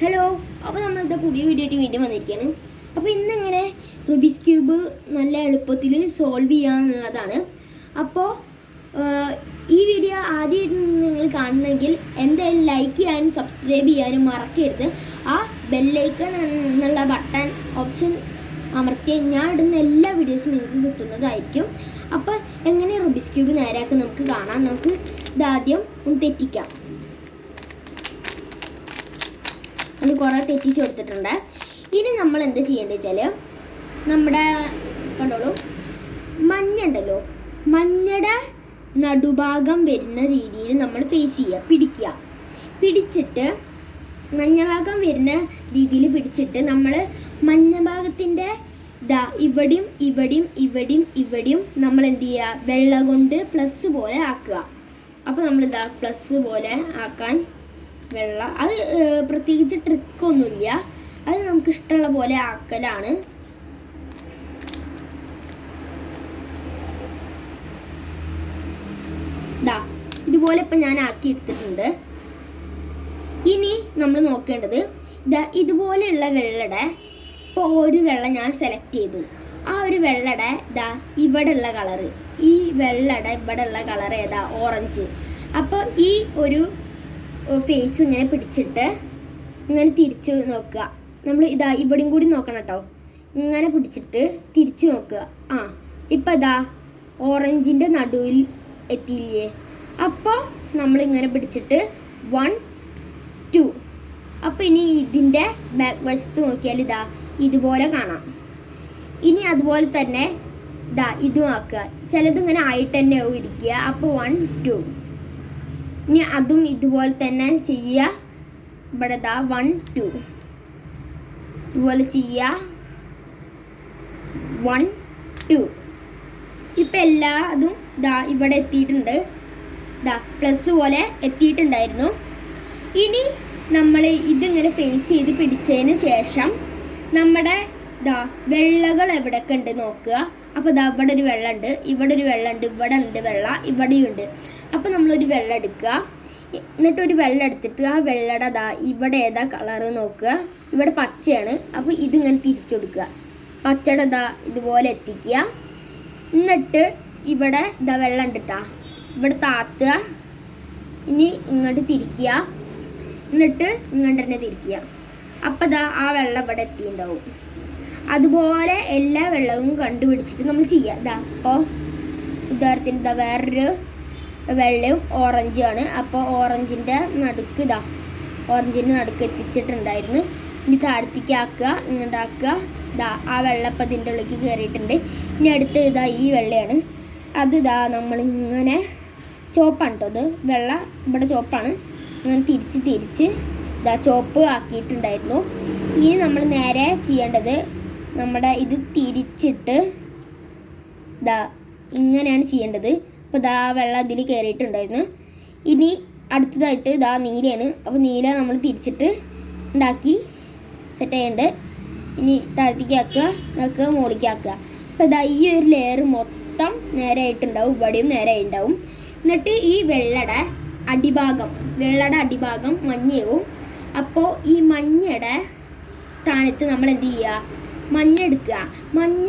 Hello അപ്പോൾ നമ്മളിത് പുതിയ വീഡിയോ ആയിട്ട് വീണ്ടും വന്നിരിക്കുകയാണ് അപ്പോൾ ഇന്നിങ്ങനെ റുബിസ് ക്യൂബ് നല്ല എളുപ്പത്തിൽ സോൾവ് ചെയ്യാന്നുള്ളതാണ്. അപ്പോൾ ഈ വീഡിയോ ആദ്യം നിങ്ങൾ കാണണമെങ്കിൽ എന്തായാലും ലൈക്ക് ചെയ്യാനും സബ്സ്ക്രൈബ് ചെയ്യാനും മറക്കരുത്. ആ ബെല്ലൈക്കൺ എന്നുള്ള ബട്ടൺ ഓപ്ഷൻ അമർത്തിയാൽ ഞാൻ ഇടുന്ന എല്ലാ വീഡിയോസും നിങ്ങൾക്ക് കിട്ടുന്നതായിരിക്കും. അപ്പോൾ എങ്ങനെ റുബിസ് ക്യൂബ് നേരെയൊക്കെ നമുക്ക് കാണാം. നമുക്ക് ഇതാദ്യം ഒന്ന് തെറ്റിക്കാം. അത് കുറേ തെറ്റിച്ച് കൊടുത്തിട്ടുണ്ട്. ഇനി നമ്മൾ എന്ത് ചെയ്യേണ്ടത് വെച്ചാൽ നമ്മുടെ കണ്ടോളൂ. മഞ്ഞ ഉണ്ടല്ലോ. മഞ്ഞയുടെ നടുഭാഗം വരുന്ന രീതിയിൽ നമ്മൾ ഫേസ് ചെയ്യുക പിടിക്കുക. പിടിച്ചിട്ട് മഞ്ഞഭാഗം വരുന്ന രീതിയിൽ പിടിച്ചിട്ട് നമ്മൾ മഞ്ഞ ഭാഗത്തിന്റെ ഇതാ ഇവിടെയും ഇവിടെയും ഇവിടെയും ഇവിടെയും നമ്മൾ എന്ത് ചെയ്യുക? വെള്ളം കൊണ്ട് പ്ലസ് പോലെ ആക്കുക. അപ്പോൾ നമ്മൾ ഇതാ പ്ലസ് പോലെ ആക്കാൻ വെള്ള. അത് പ്രത്യേകിച്ച് ട്രിക്കൊന്നുമില്ല. അത് നമുക്ക് ഇഷ്ടമുള്ള പോലെ ആക്കലാണ്. ദാ ഇതുപോലെ ഇപ്പം ഞാൻ ആക്കി എടുത്തിട്ടുണ്ട്. ഇനി നമ്മൾ നോക്കേണ്ടത് ഇതാ ഇതുപോലെയുള്ള വെള്ളയുടെ ഇപ്പോൾ ഒരു വെള്ളം ഞാൻ സെലക്ട് ചെയ്തു. ആ ഒരു വെള്ളയുടെ ഇതാ ഉള്ള കളറ് ഈ വെള്ളയുടെ ഉള്ള കളർ ഏതാ? ഓറഞ്ച് അപ്പോൾ ഈ ഒരു ഫേസ് ഇങ്ങനെ പിടിച്ചിട്ട് ഇങ്ങനെ തിരിച്ചു നോക്കുക. നമ്മൾ ഇതാ ഇവിടെയും കൂടി നോക്കണം കേട്ടോ ഇങ്ങനെ പിടിച്ചിട്ട് തിരിച്ചു നോക്കുക. ആ ഇപ്പം ഇതാ ഓറഞ്ചിന്റെ നടുവിൽ എത്തിയില്ലേ? അപ്പോൾ നമ്മൾ ഇങ്ങനെ പിടിച്ചിട്ട് വൺ ടു അപ്പോൾ ഇനി ഇതിന്റെ ബാക്ക് വശത്ത് നോക്കിയാൽ ഇതാ ഇതുപോലെ കാണാം. ഇനി അതുപോലെ തന്നെ ഇതാ ഇതും ആക്കുക. ചിലത് ഇങ്ങനെ ആയിട്ട് തന്നെ ആവും ഇരിക്കുക. അപ്പോൾ വൺ ടു ഇനി അതും ഇതുപോലെ തന്നെ ചെയ്യുക. ഇവിടെ ദാ വൺ ടു ഇതുപോലെ ചെയ്യുക. വൺ ടു ഇപ്പം എല്ലാ അതും ദാ ഇവിടെ എത്തിയിട്ടുണ്ട്. ദാ പ്ലസ് പോലെ എത്തിയിട്ടുണ്ടായിരുന്നു. ഇനി നമ്മൾ ഇതിങ്ങനെ ഫേസ് ചെയ്ത് പിടിച്ചതിന് ശേഷം നമ്മുടെ ദാ വെള്ളകൾ എവിടെയൊക്കെ ഉണ്ട് നോക്കുക. അപ്പോൾ ദാ ഇവിടെ ഒരു വെള്ളമുണ്ട് ഇവിടെ ഒരു വെള്ളമുണ്ട് ഇവിടെ ഉണ്ട് വെള്ള ഇവിടെയും ഉണ്ട്. അപ്പോൾ നമ്മളൊരു വെള്ളം എടുക്കുക. എന്നിട്ട് ഒരു വെള്ളം എടുത്തിട്ട് ആ വെള്ളയുടെ അതാ ഇവിടെ ഏതാ കളറ് നോക്കുക. ഇവിടെ പച്ചയാണ്. അപ്പോൾ ഇതിങ്ങനെ തിരിച്ചെടുക്കുക പച്ചയുടെ ഇതാ ഇതുപോലെ എത്തിക്കുക. എന്നിട്ട് ഇവിടെ ഇതാ വെള്ളം ഉണ്ടിട്ടാ ഇവിടെ താത്തുക. ഇനി ഇങ്ങോട്ട് തിരിക്കുക. എന്നിട്ട് ഇങ്ങോട്ട് തന്നെ തിരിക്കുക. അപ്പം ഇതാ ആ വെള്ളം ഇവിടെ എത്തിയിട്ടുണ്ടാവും. അതുപോലെ എല്ലാ വെള്ളവും കണ്ടുപിടിച്ചിട്ട് നമ്മൾ ചെയ്യുക ഇതാ അപ്പോൾ ഉദാഹരണത്തിന് ഇതാ വേറൊരു വെള്ളയും ഓറഞ്ചും ആണ്. അപ്പോൾ ഓറഞ്ചിന്റെ നടുക്ക് ഇതാ ഓറഞ്ചിന്റെ നടുക്ക് എത്തിച്ചിട്ടുണ്ടായിരുന്നു. ഇനി താഴത്തേക്ക് ആക്കുക ഇങ്ങോട്ട് ഇതാ ആ വെള്ളപ്പം ഇതിന്റെ ഉള്ളിലേക്ക് കയറിയിട്ടുണ്ട് ഇനി അടുത്ത് ഇതാ ഈ വെള്ളയാണ്. അത് ഇതാ നമ്മളിങ്ങനെ ചോപ്പാണ് കേട്ടോ അത് വെള്ള ഇവിടെ ചോപ്പാണ് അങ്ങനെ തിരിച്ച് തിരിച്ച് ഇതാ ചോപ്പ് ആക്കിയിട്ടുണ്ടായിരുന്നു. ഇനി നമ്മൾ നേരെ ചെയ്യേണ്ടത് നമ്മുടെ ഇത് തിരിച്ചിട്ട് ഇതാ ഇങ്ങനെയാണ് ചെയ്യേണ്ടത്. അപ്പോൾ ഇതാ വെള്ളം അതിൽ കയറിയിട്ടുണ്ടായിരുന്നു ഇനി അടുത്തതായിട്ട് ഇതാ നീലയാണ്. അപ്പോൾ നീല നമ്മൾ തിരിച്ചിട്ട് ഉണ്ടാക്കി സെറ്റ് ചെയ്യേണ്ടത് ഇനി താഴത്തേക്ക് ആക്കുക നമുക്ക് മുകളിലേക്ക് ആക്കുക. അപ്പോൾ ഇതാ ഈ ഒരു ലെയർ മൊത്തം നേരെ ആയിട്ടുണ്ടാവും ഇവിടെയും നേരെ ആയിട്ടുണ്ടാവും എന്നിട്ട് ഈ വെള്ളയുടെ അടിഭാഗം വെള്ളയുടെ അടിഭാഗം മഞ്ഞയാവും. അപ്പോൾ ഈ മഞ്ഞയുടെ സ്ഥാനത്ത് നമ്മൾ എന്ത് ചെയ്യുക? മഞ്ഞ എടുക്കുക. മഞ്ഞ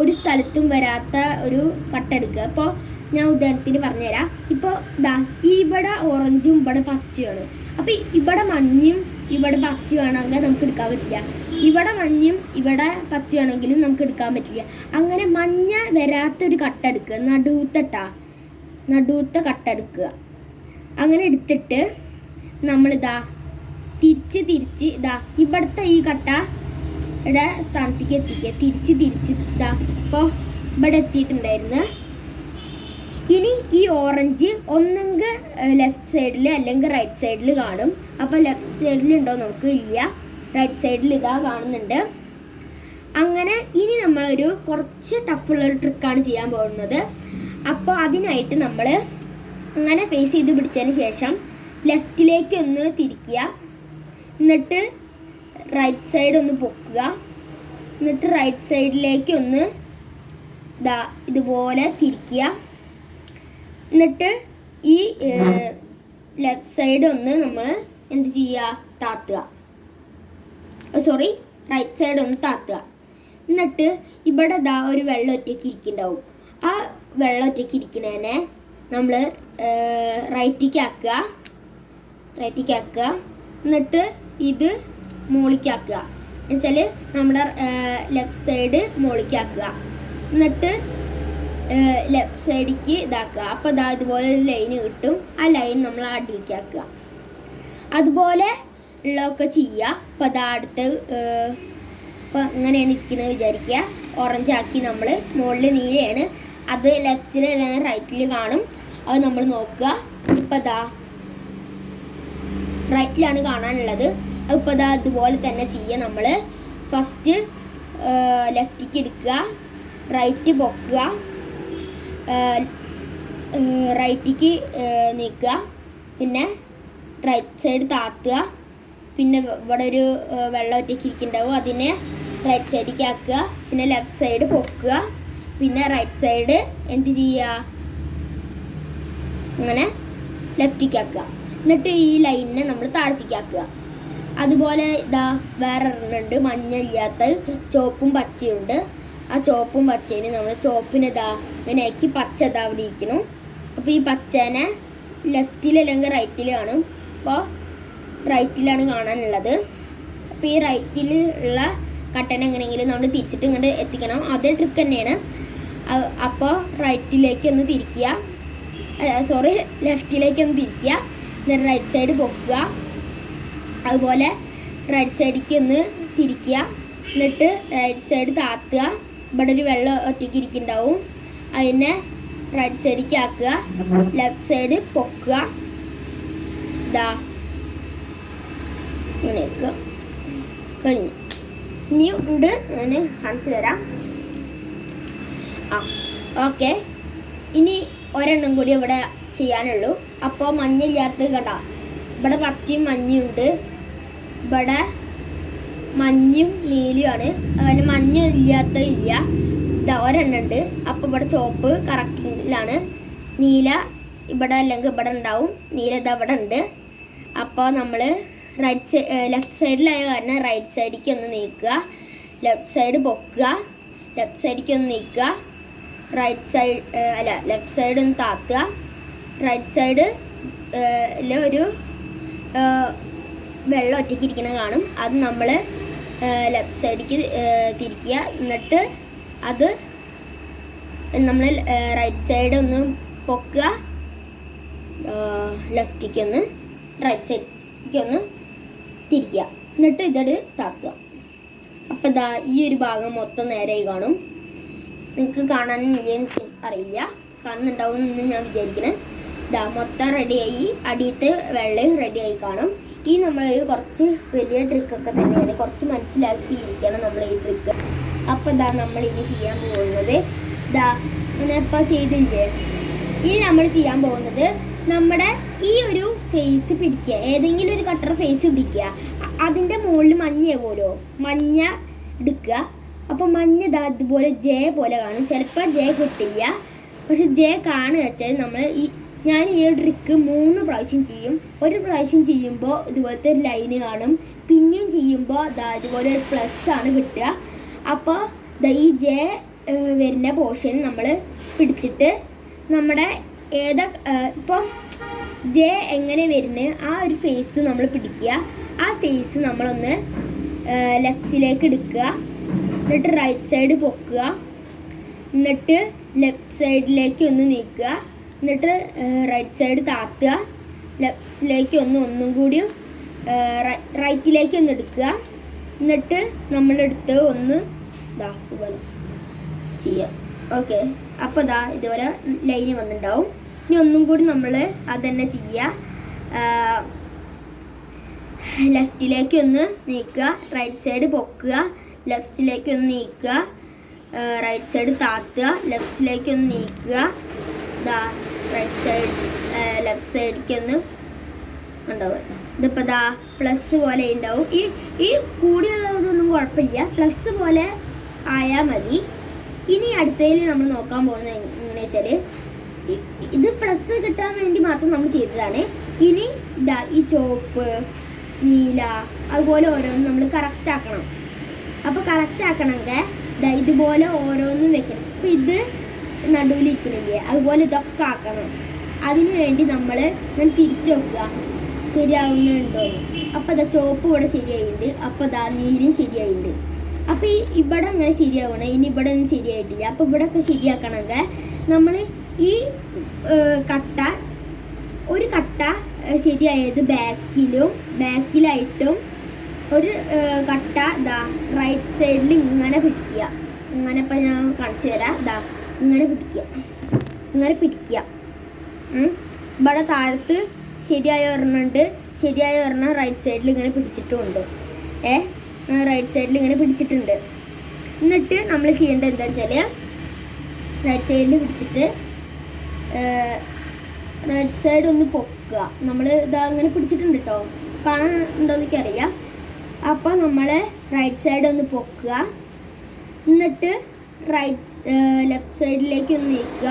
ഒരു സ്ഥലത്തും വരാത്ത ഒരു കട്ടെടുക്കുക അപ്പോൾ ഞാൻ ഉദാഹരണത്തിന് പറഞ്ഞുതരാം. ഇപ്പോൾ ദാ ഇവിടെ ഓറഞ്ചും ഇവിടെ പച്ചയാണ് അപ്പോൾ ഇവിടെ മഞ്ഞയും ഇവിടെ പച്ചയാണെങ്കിൽ നമുക്ക് എടുക്കാൻ പറ്റില്ല. ഇവിടെ മഞ്ഞയും ഇവിടെ പച്ചയാണെങ്കിലും നമുക്ക് എടുക്കാൻ പറ്റില്ല. അങ്ങനെ മഞ്ഞ വരാത്തൊരു കട്ട എടുക്കുക. നടുത്തട്ടാ. നടുത്ത കട്ട എടുക്കുക. അങ്ങനെ എടുത്തിട്ട് നമ്മൾ നമ്മളിതാ തിരിച്ച് തിരിച്ച് ഇതാ ഇവിടുത്തെ ഈ കട്ട ഇവിടെ സ്ഥാനത്തേക്ക് എത്തിക്കുക. തിരിച്ച് തിരിച്ച് ഇതാ ഇപ്പോൾ ഇവിടെ എത്തിയിട്ടുണ്ടായിരുന്നു. ഇനി ഈ ഓറഞ്ച് ഒന്നെങ്കിൽ ലെഫ്റ്റ് സൈഡിൽ അല്ലെങ്കിൽ റൈറ്റ് സൈഡിൽ കാണും. അപ്പോൾ ലെഫ്റ്റ് സൈഡിൽ ഉണ്ടോ നമുക്ക് ഇല്ല. റൈറ്റ് സൈഡിൽ ഇതാ കാണുന്നുണ്ട്. അങ്ങനെ ഇനി നമ്മളൊരു കുറച്ച് ടഫുള്ള ഒരു ട്രിക്കാണ് ചെയ്യാൻ പോകുന്നത്. അപ്പോൾ അതിനായിട്ട് നമ്മൾ അങ്ങനെ ഫേസ് ചെയ്ത് പിടിച്ചതിന് ശേഷം ലെഫ്റ്റിലേക്ക് ഒന്ന് തിരിക്കുക. എന്നിട്ട് റൈറ്റ് സൈഡ് ഒന്ന് പൊക്കുക. എന്നിട്ട് റൈറ്റ് സൈഡിലേക്ക് ഒന്ന് ഇതാ ഇതുപോലെ തിരിക്കുക. എന്നിട്ട് ഈ ലെഫ്റ്റ് സൈഡ് ഒന്ന് നമ്മൾ എന്ത് ചെയ്യുക താത്തുക. സോറി റൈറ്റ് സൈഡ് ഒന്ന് താത്തുക. എന്നിട്ട് ഇവിടെ ദാ ഒരു വെള്ളം ഒറ്റയ്ക്ക് ഇരിക്കുന്നുണ്ടാവും. ആ വെള്ളം ഒറ്റയ്ക്ക് ഇരിക്കുന്നതിനെ നമ്മൾ റൈറ്റിക്ക് ആക്കുക. റൈറ്റിക്ക് ആക്കുക. എന്നിട്ട് ഇത് മോളിക്കാക്കുക എന്നുവെച്ചാൽ നമ്മുടെ ലെഫ്റ്റ് സൈഡ് മോളിക്കാക്കുക എന്നിട്ട് ലെഫ്റ്റ് സൈഡിക്ക് ഇതാക്കുക. അപ്പോൾ ഇതാ ഇതുപോലെ ഒരു ലൈൻ കിട്ടും. ആ ലൈൻ നമ്മൾ അടിയിലേക്ക് ആക്കുക അതുപോലെ ഉള്ളതൊക്കെ ചെയ്യുക. അപ്പോൾ അതാ അടുത്ത് ഇപ്പം അങ്ങനെയാണ് ഇരിക്കുന്നത് വിചാരിക്കുക. ഓറഞ്ച് ആക്കി നമ്മൾ മുകളിൽ നീലയാണ്. അത് ലെഫ്റ്റിൽ അല്ലെങ്കിൽ റൈറ്റിൽ കാണും. അത് നമ്മൾ നോക്കുക. ഇപ്പം അതാ റൈറ്റിലാണ് കാണാനുള്ളത്. ഇപ്പം അതാ അതുപോലെ തന്നെ ചെയ്യുക നമ്മൾ ഫസ്റ്റ് ലെഫ്റ്റിക്ക് എടുക്കുക. റൈറ്റ് പൊക്കുക. റൈറ്റിക്ക് നീക്കുക. പിന്നെ റൈറ്റ് സൈഡ് താത്തുക. പിന്നെ ഇവിടെ ഒരു വെള്ളം ഒറ്റയ്ക്ക് ഇരിക്കുന്നുണ്ടാവും. അതിനെ റൈറ്റ് സൈഡിലേക്ക് ആക്കുക. പിന്നെ ലെഫ്റ്റ് സൈഡ് പൊക്കുക. പിന്നെ റൈറ്റ് സൈഡ് എന്ത് ചെയ്യുക? അങ്ങനെ ലെഫ്റ്റിലേക്ക് ആക്കുക. എന്നിട്ട് ഈ ലൈനിനെ നമ്മൾ താഴത്തേക്ക് ആക്കുക. അതുപോലെ ഇതാ വേറെ എണ്ണുണ്ട് മഞ്ഞ ഇല്ലാത്ത ചുവപ്പും പച്ചയുണ്ട് ആ ചുവപ്പും പച്ചേനും നമ്മൾ ചുവപ്പിനെതാ ഇങ്ങനെ ആക്കി പച്ച ഇതാ അവിടെ ഇരിക്കണം. അപ്പോൾ ഈ പച്ചേനെ ലെഫ്റ്റിൽ അല്ലെങ്കിൽ റൈറ്റിൽ കാണും. അപ്പോൾ റൈറ്റിലാണ് കാണാനുള്ളത്. അപ്പോൾ ഈ റൈറ്റിൽ ഉള്ള കട്ടൻ എങ്ങനെയെങ്കിലും നമ്മൾ തിരിച്ചിട്ട് ഇങ്ങോട്ട് എത്തിക്കണം. അതേ ട്രിക്ക് തന്നെയാണ്. അപ്പോൾ റൈറ്റിലേക്ക് ഒന്ന് തിരിക്കുക. സോറി ലെഫ്റ്റിലേക്ക് ഒന്ന് തിരിക്കുക. എന്നിട്ട് റൈറ്റ് സൈഡ് പൊക്കുക. അതുപോലെ റൈറ്റ് സൈഡിലേക്ക് ഒന്ന് തിരിക്കുക. എന്നിട്ട് റൈറ്റ് സൈഡ് താത്തുക. ഇവിടെ ഒരു വെള്ളം ഒറ്റയ്ക്ക് ഇരിക്കുന്നുണ്ടാവും. അതിനെ റൈറ്റ് സൈഡിലേക്ക് ആക്കുക. ലെഫ്റ്റ് സൈഡ് പൊക്കുക. ഇതാ ഇങ്ങനെ വെക്കുക കഴിഞ്ഞു. ഇനി ഉണ്ട്. ഞാൻ കാണിച്ചു തരാം. ആ ഓക്കെ ഇനി ഒരെണ്ണം കൂടി ഇവിടെ ചെയ്യാനുള്ളൂ. അപ്പോൾ മഞ്ഞില്ലാത്ത കട ഇവിടെ പച്ചയും മഞ്ഞുണ്ട് ഇവിടെ മഞ്ഞും നീലിയുമാണ് അതുപോലെ മഞ്ഞ ഇല്ലാത്ത ഇല്ല. ഇതാ അപ്പോൾ ഇവിടെ ചുവപ്പ് കറക്റ്റിലാണ് നീല ഇവിടെ അല്ലെങ്കിൽ ഇവിടെ ഉണ്ടാവും. നീല ഇതാ ഇവിടെ ഉണ്ട്. അപ്പോൾ നമ്മൾ റൈറ്റ് സൈഡ് ലെഫ്റ്റ് സൈഡിലായ കാരണം റൈറ്റ് സൈഡിലേക്ക് ഒന്ന് നീക്കുക. Left side പൊക്കുക. ലെഫ്റ്റ് സൈഡിലേക്ക് ഒന്ന് നീക്കുക. റൈറ്റ് സൈഡ് അല്ല ലെഫ്റ്റ് സൈഡ് ഒന്ന് താത്തുക. റൈറ്റ് സൈഡ് ഒരു വെള്ളം ഒറ്റയ്ക്ക് ഇരിക്കുന്നത് കാണും. അത് നമ്മൾ ലെഫ്റ്റ് സൈഡിലേക്ക് തിരിക്കുക. എന്നിട്ട് അത് നമ്മൾ റൈറ്റ് സൈഡ് ഒന്ന് പൊക്കുക. ലെഫ്റ്റിലേക്ക് ഒന്ന് റൈറ്റ് സൈഡിലേക്ക് ഒന്ന് തിരിക്കുക. എന്നിട്ട് ഇതട് താത്തുക അപ്പം ഇതാ ഈ ഒരു ഭാഗം മൊത്തം നേരായി കാണും. നിങ്ങൾക്ക് കാണാൻ എനിക്ക് അറിയില്ല. കാണുന്നുണ്ടാവും എന്ന് ഞാൻ വിചാരിക്കുന്നത് ഇതാ മൊത്തം റെഡിയായി അടിയത്തെ വെള്ളയും റെഡിയായി കാണും. ഈ നമ്മളൊരു കുറച്ച് വലിയ ട്രിക്കൊക്കെ തന്നെയാണ്. കുറച്ച് മനസ്സിലാക്കിയിരിക്കണം നമ്മൾ ഈ ട്രിക്ക് അപ്പോൾ ഇതാ നമ്മൾ ഇനി ചെയ്യാൻ പോകുന്നത് ഇതാ ഇപ്പോൾ ചെയ്തില്ലേ? ഇനി നമ്മൾ ചെയ്യാൻ പോകുന്നത് നമ്മുടെ ഈ ഒരു ഫേസ് പിടിക്കുക. ഏതെങ്കിലും ഒരു കട്ടർ ഫേസ് പിടിക്കുക. അതിന്റെ മുകളിൽ മഞ്ഞ പോലോ മഞ്ഞ എടുക്കുക. അപ്പോൾ മഞ്ഞ ഇതാ ഇതുപോലെ ജെ പോലെ കാണും. ചിലപ്പോൾ ജെ കിട്ടില്ല. പക്ഷെ ജെ കാണുക വെച്ചാൽ നമ്മൾ ഈ ഞാൻ ഈ ട്രിക്ക് മൂന്ന് പ്രാവശ്യം ചെയ്യും. ഒരു പ്രാവശ്യം ചെയ്യുമ്പോൾ ഇതുപോലത്തെ ഒരു ലൈന് കാണും. പിന്നെയും ചെയ്യുമ്പോൾ അതാ ഇതുപോലെ ഒരു പ്ലസ് ആണ് കിട്ടുക. അപ്പോൾ ഈ ജെ വരുന്ന പോർഷൻ നമ്മൾ പിടിച്ചിട്ട് നമ്മുടെ ഏതാ ഇപ്പം ജെ എങ്ങനെ വരുന്നത് ആ ഒരു ഫേസ് നമ്മൾ പിടിക്കുക. ആ ഫേസ് നമ്മളൊന്ന് ലെഫ്റ്റിലേക്ക് എടുക്കുക. എന്നിട്ട് റൈറ്റ് സൈഡ് പൊക്കുക. എന്നിട്ട് ലെഫ്റ്റ് സൈഡിലേക്ക് ഒന്ന് നീക്കുക. എന്നിട്ട് റൈറ്റ് സൈഡ് താത്തുക. ലെഫ്റ്റിലേക്ക് ഒന്ന് ഒന്നും കൂടിയും റൈറ്റിലേക്ക് ഒന്ന് എടുക്കുക. എന്നിട്ട് നമ്മളെടുത്ത് ഒന്ന് ഇതാ ചെയ്യാം ഓക്കെ. അപ്പോൾ ഇതാ ഇതുപോലെ ലൈന് വന്നിട്ടുണ്ടാവും. ഇനി ഒന്നും കൂടി നമ്മൾ അത് തന്നെ ചെയ്യുക ലെഫ്റ്റിലേക്ക് ഒന്ന് നീക്കുക. റൈറ്റ് സൈഡ് പൊക്കുക. ലെഫ്റ്റിലേക്ക് ഒന്ന് നീക്കുക. റൈറ്റ് സൈഡ് താത്തുക. ലെഫ്റ്റിലേക്ക് ഒന്ന് നീക്കുക. ഇതാ റൈറ്റ് സൈഡ് ലെഫ്റ്റ് സൈഡിലേക്ക് ഒന്ന് ഉണ്ടാവും ഇതിപ്പോൾ ദാ പ്ലസ് പോലെ ഉണ്ടാവും ഈ ഈ കൂടിയുള്ളതൊന്നും കുഴപ്പമില്ല. പ്ലസ് പോലെ ആയാൽ മതി. ഇനി അടുത്തതിൽ നമ്മൾ നോക്കാൻ പോകുന്നത് എങ്ങനെ വെച്ചാൽ ഇത് പ്ലസ് കിട്ടാൻ വേണ്ടി മാത്രം നമ്മൾ ചെയ്തതാണ്. ഇനി ഇതാ ഈ ചുവപ്പ് നീല അതുപോലെ ഓരോന്നും നമ്മൾ കറക്റ്റ് ആക്കണം. അപ്പോൾ കറക്റ്റ് ആക്കണമെങ്കിൽ ഇതാ ഇതുപോലെ ഓരോന്നും വെക്കണം. അപ്പോൾ ഇത് നടുവിലിരിക്കണില്ലേ അതുപോലെ ഇതൊക്കെ ആക്കണം. അതിനു വേണ്ടി നമ്മൾ ഞാൻ തിരിച്ചു വെക്കുക. ശരിയാവുന്നുണ്ടോ അപ്പോൾ ഇതാ ചോപ്പ് ഇവിടെ ശരിയായിട്ടുണ്ട്. അപ്പോൾ ഇതാ നീലും ശരിയായിട്ടുണ്ട്. അപ്പോൾ ഈ ഇവിടെ അങ്ങനെ ശരിയാവണം. ഇനി ഇവിടെ ഒന്നും ശരിയായിട്ടില്ല. അപ്പോൾ ഇവിടെ ഒക്കെ ശരിയാക്കണമെങ്കിൽ നമ്മൾ ഈ കട്ട ഒരു കട്ട ശരിയായത് ബാക്കിലും ബാക്കിലായിട്ടും ഒരു കട്ട ദാ റൈറ്റ് സൈഡിൽ ഇങ്ങനെ പിടിക്കുക. ഇങ്ങനെ ഇപ്പം ഞാൻ കാണിച്ചു തരാം. ഇതാ ഇങ്ങനെ പിടിക്കുക. ഇങ്ങനെ പിടിക്കുക. ഇവിടെ താഴത്ത് ശരിയായ ഒരെണ്ണമുണ്ട് ശരിയായ ഒരെണ്ണം റൈറ്റ് സൈഡിൽ ഇങ്ങനെ പിടിച്ചിട്ടുമുണ്ട് ഏ? റൈറ്റ് സൈഡിൽ ഇങ്ങനെ പിടിച്ചിട്ടുണ്ട്. എന്നിട്ട് നമ്മൾ ചെയ്യേണ്ടത് എന്താ വെച്ചാൽ റൈറ്റ് സൈഡിൽ പിടിച്ചിട്ട് റൈറ്റ് സൈഡ് ഒന്ന് പൊക്കുക. നമ്മൾ ഇതാ ഇങ്ങനെ പിടിച്ചിട്ടുണ്ട് കേട്ടോ കാണാനുണ്ടോ എനിക്കറിയാം. അപ്പോൾ നമ്മൾ റൈറ്റ് സൈഡ് ഒന്ന് പൊക്കുക. എന്നിട്ട് റൈറ്റ് ലെഫ്റ്റ് സൈഡിലേക്ക് ഒന്ന് നീക്കുക.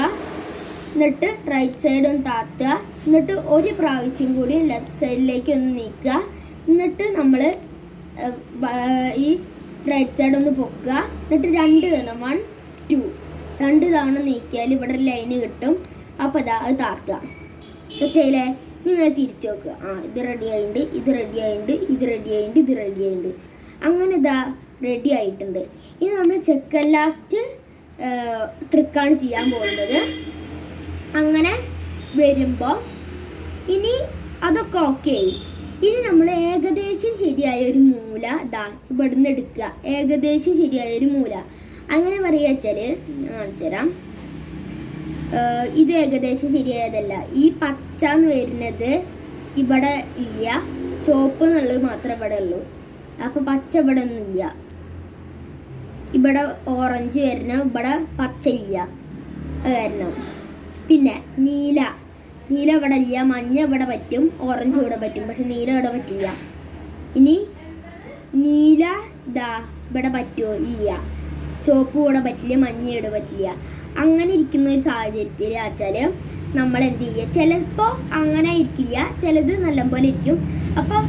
എന്നിട്ട് റൈറ്റ് സൈഡ് ഒന്ന് താത്തുക. എന്നിട്ട് ഒരു പ്രാവശ്യം കൂടി ലെഫ്റ്റ് സൈഡിലേക്ക് ഒന്ന് നീക്കുക. എന്നിട്ട് നമ്മൾ ഈ റൈറ്റ് സൈഡ് ഒന്ന് പൊക്കുക. എന്നിട്ട് രണ്ട് തവണ വൺ ടു രണ്ട് തവണ നീക്കിയാൽ ഇവിടെ ഒരു ലൈന് കിട്ടും. അപ്പോൾ അതാ അത് താത്തുക. സെറ്റായില്ലേ നിങ്ങൾ തിരിച്ചു നോക്കുക. ആ ഇത് റെഡി ആയിട്ടുണ്ട് ഇത് റെഡി ആയിട്ടുണ്ട് ഇത് റെഡി ആയിട്ടുണ്ട് ഇത് റെഡി ആയിട്ടുണ്ട്. അങ്ങനെ ഇതാ റെഡി ആയിട്ടുണ്ട്. ഇനി നമ്മൾ സെക്കൻഡ് ലാസ്റ്റ് ട്രിക്കാണ് ചെയ്യാൻ പോകുന്നത്. അങ്ങനെ വരുമ്പോൾ ഇനി അതൊക്കെ ഓക്കെ ആയി. ഇനി നമ്മൾ ഏകദേശം ശരിയായ ഒരു മൂല ഇതാ ഇവിടുന്ന് എടുക്കുക. ഏകദേശം ശരിയായ ഒരു മൂല. അങ്ങനെ പറയുക വെച്ചാൽ കാണിച്ചു തരാം. ഇത് ഏകദേശം ശരിയായതല്ല. ഈ പച്ച എന്ന് വരുന്നത് ഇവിടെ ഇല്ല. ചുവപ്പ് എന്നുള്ളത് മാത്രമേ ഇവിടെ ഉള്ളൂ. അപ്പോൾ പച്ച ഇവിടെ ഒന്നും ഇല്ല. ഇവിടെ ഓറഞ്ച് വരണം ഇവിടെ പച്ച ഇല്ല അത് വരണം പിന്നെ നീല. നീല ഇവിടെ ഇല്ല. മഞ്ഞ ഇവിടെ പറ്റും. ഓറഞ്ച് ഇവിടെ പറ്റും. പക്ഷെ നീല ഇവിടെ പറ്റില്ല. ഇനി നീല ദാ ഇവിടെ പറ്റുമോ ഇല്ല. ചുവപ്പ് ഇവിടെ പറ്റില്ല. മഞ്ഞ ഇവിടെ പറ്റില്ല. അങ്ങനെ ഇരിക്കുന്ന ഒരു സാഹചര്യത്തിൽ വെച്ചാൽ നമ്മൾ എന്ത് ചെയ്യുക? ചിലപ്പോൾ അങ്ങനെ ഇരിക്കില്ല. ചിലത് നല്ലപോലെ ഇരിക്കും. അപ്പം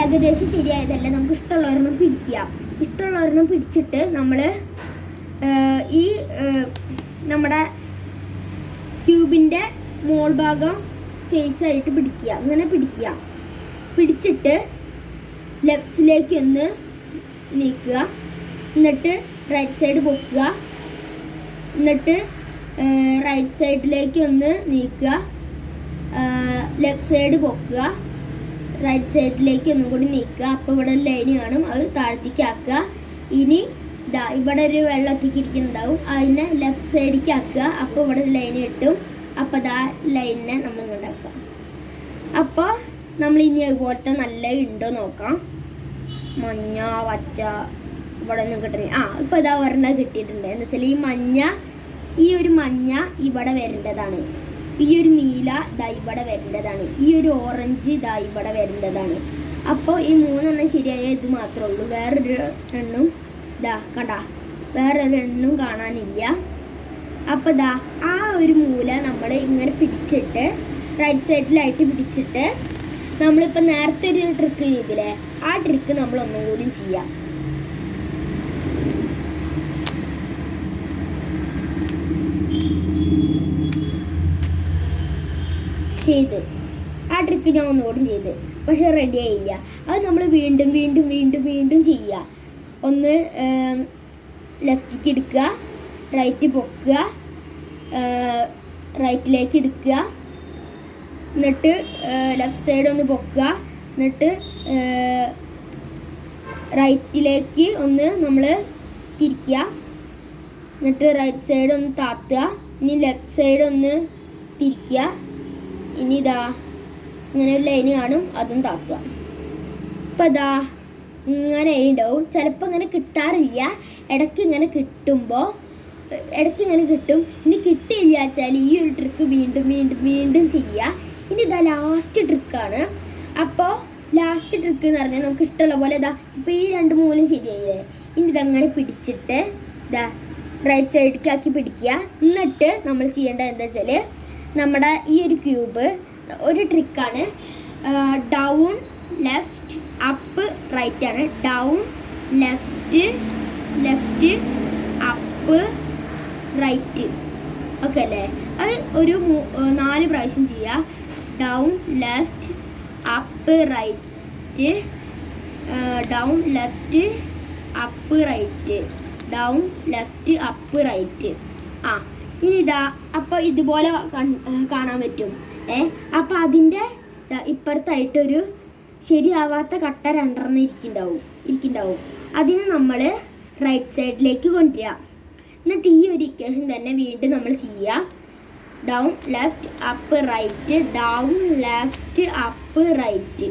ഏകദേശം ശരിയായതല്ല? നമുക്ക് ഇഷ്ടമുള്ളവരൊന്നും പിടിക്കുക ഇഷ്ടമുള്ളവരെണ്ണം പിടിച്ചിട്ട് നമ്മൾ ഈ നമ്മുടെ ക്യൂബിന്റെ മോൾ ഭാഗം ഫേസ് ആയിട്ട് പിടിക്കുക. അങ്ങനെ പിടിക്കുക. പിടിച്ചിട്ട് ലെഫ്റ്റിലേക്ക് ഒന്ന് നീക്കുക. എന്നിട്ട് റൈറ്റ് സൈഡ് പൊക്കുക. എന്നിട്ട് റൈറ്റ് സൈഡിലേക്ക് ഒന്ന് നീക്കുക. Left side പൊക്കുക. റൈറ്റ് സൈഡിലേക്ക് ഒന്നും കൂടി നീക്കുക. അപ്പോൾ ഇവിടെ ലൈൻ കാണും. അത് താഴത്തേക്ക് ആക്കുക. ഇനി ഇതാ ഇവിടെ ഒരു വെള്ളം ഒറ്റക്കിരിക്കുന്നുണ്ടാവും അതിനെ ലെഫ്റ്റ് സൈഡിലേക്ക് ആക്കുക. അപ്പോൾ ഇവിടെ ലൈൻ കിട്ടും. അപ്പോൾ ഇതാ ലൈനിനെ നമ്മൾ ഇങ്ങോട്ടാക്കാം അപ്പോൾ നമ്മൾ ഇനി അതുപോലത്തെ നല്ല ഉണ്ടോ നോക്കാം. മഞ്ഞ പച്ച ഇവിടെ ഒന്നും കിട്ടുന്നില്ല. ആ ഇപ്പോൾ ഇതാ ഒരെണ്ണം കിട്ടിയിട്ടുണ്ട്. എന്ന് വെച്ചാൽ ഈ മഞ്ഞ ഈ ഒരു മഞ്ഞ ഇവിടെ വരേണ്ടതാണ്. ഈ ഒരു നീല ദാ ഇവിടെ വരേണ്ടതാണ്. ഈ ഒരു ഓറഞ്ച് ദാ ഇവിടെ വരേണ്ടതാണ്. അപ്പോൾ ഈ മൂന്നെണ്ണം ശരിയായ ഇത് മാത്രമേ ഉള്ളൂ. വേറൊരു എണ്ണം ദാ കണ്ട. വേറൊരു എണ്ണും കാണാനില്ല. അപ്പോൾ ദാ ആ ഒരു മൂല നമ്മൾ ഇങ്ങനെ പിടിച്ചിട്ട് റൈറ്റ് സൈഡിലായിട്ട് പിടിച്ചിട്ട് നമ്മളിപ്പോൾ നേരത്തെ ഒരു ട്രിക്ക് ചെയ്തില്ലേ? ആ ട്രിക്ക് നമ്മൾ ഒന്നും കൂടി ചെയ്യാം. ചെയ്ത്. ആ ട്രിക്ക് ഞാൻ ഒന്നുകൂടി ചെയ്ത്. പക്ഷെ റെഡി ആയില്ല. അത് നമ്മൾ വീണ്ടും വീണ്ടും വീണ്ടും വീണ്ടും ചെയ്യുക ഒന്ന് ലെഫ്റ്റിലേക്ക് എടുക്കുക. റൈറ്റ് പൊക്കുക. റൈറ്റിലേക്ക് എടുക്കുക. എന്നിട്ട് ലെഫ്റ്റ് സൈഡ് ഒന്ന് പൊക്കുക. എന്നിട്ട് റൈറ്റിലേക്ക് ഒന്ന് നമ്മൾ തിരിക്കുക. എന്നിട്ട് റൈറ്റ് സൈഡ് ഒന്ന് താത്തുക. ഇനി ലെഫ്റ്റ് സൈഡ് ഒന്ന് തിരിക്കുക. ഇനി ഇതാ ഇങ്ങനെ ഒരു ലൈന് കാണും അതും താത്തുക അപ്പം ഇതാ ഇങ്ങനെ ഉണ്ടാവും ചിലപ്പോൾ ഇങ്ങനെ കിട്ടാറില്ല. ഇടയ്ക്ക് ഇങ്ങനെ കിട്ടുമ്പോൾ ഇടയ്ക്ക് ഇങ്ങനെ കിട്ടും. ഇനി കിട്ടിയില്ല വെച്ചാൽ ഈ ഒരു ട്രിക്ക് വീണ്ടും വീണ്ടും വീണ്ടും ചെയ്യുക ഇനി ഇതാ ലാസ്റ്റ് ട്രിക്കാണ് അപ്പോൾ ലാസ്റ്റ് ട്രിക്ക് എന്ന് പറഞ്ഞാൽ നമുക്ക് ഇഷ്ടമുള്ള പോലെ ഇതാ ഇപ്പോൾ ഈ രണ്ട് മൂലം ശരിയായില്ലേ? ഇനി ഇതങ്ങനെ പിടിച്ചിട്ട് ഇതാ റൈറ്റ് സൈഡിലേക്ക് ആക്കി പിടിക്കുക. എന്നിട്ട് നമ്മൾ ചെയ്യേണ്ടത് എന്താ വെച്ചാൽ നമ്മുടെ ഈ ഒരു ക്യൂബ് ഒരു ട്രിക്കാണ് ഡൗൺ ലെഫ്റ്റ് അപ്പ് റൈറ്റ് ആണ്. Down left left up right okay അല്ലേ? അത് ഒരു നാല് പ്രാവശ്യം ചെയ്യുക down left up right down left up right down left up right ആ ഇനി ഇതാ അപ്പോൾ ഇതുപോലെ കാണാൻ പറ്റും. ഏ അപ്പോൾ അതിന്റെ ഇപ്പുറത്തായിട്ടൊരു ശരിയാവാത്ത കട്ട രണ്ടെണ്ണം ഇരിക്കുന്നുണ്ടാവും. ഇരിക്കുന്നുണ്ടാവും. അതിനെ നമ്മൾ റൈറ്റ് സൈഡിലേക്ക് കൊണ്ടുവരിക. എന്നിട്ട് ഈ ഒരു ഇക്വേഷൻ തന്നെ വീണ്ടും നമ്മൾ ചെയ്യുക. Down left up right down left up right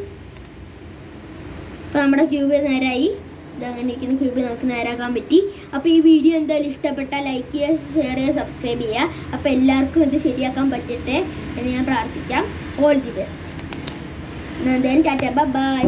അപ്പോൾ നമ്മുടെ ക്യൂബ് നേരായി ഇതങ്ങനെ ഇരിക്കുന്ന ക്യൂബ് നമുക്ക് നേരാക്കാൻ പറ്റി. അപ്പോൾ ഈ വീഡിയോ എന്തായാലും ഇഷ്ടപ്പെട്ടാൽ ലൈക്ക് ചെയ്യുക ഷെയർ ചെയ്യുക സബ്സ്ക്രൈബ് ചെയ്യുക. അപ്പോൾ എല്ലാവർക്കും ഇത് ശരിയാക്കാൻ പറ്റട്ടെ എന്ന് ഞാൻ പ്രാർത്ഥിക്കാം. ഓൾ ദി ബെസ്റ്റ് എന്തായാലും ടാറ്റ ബൈ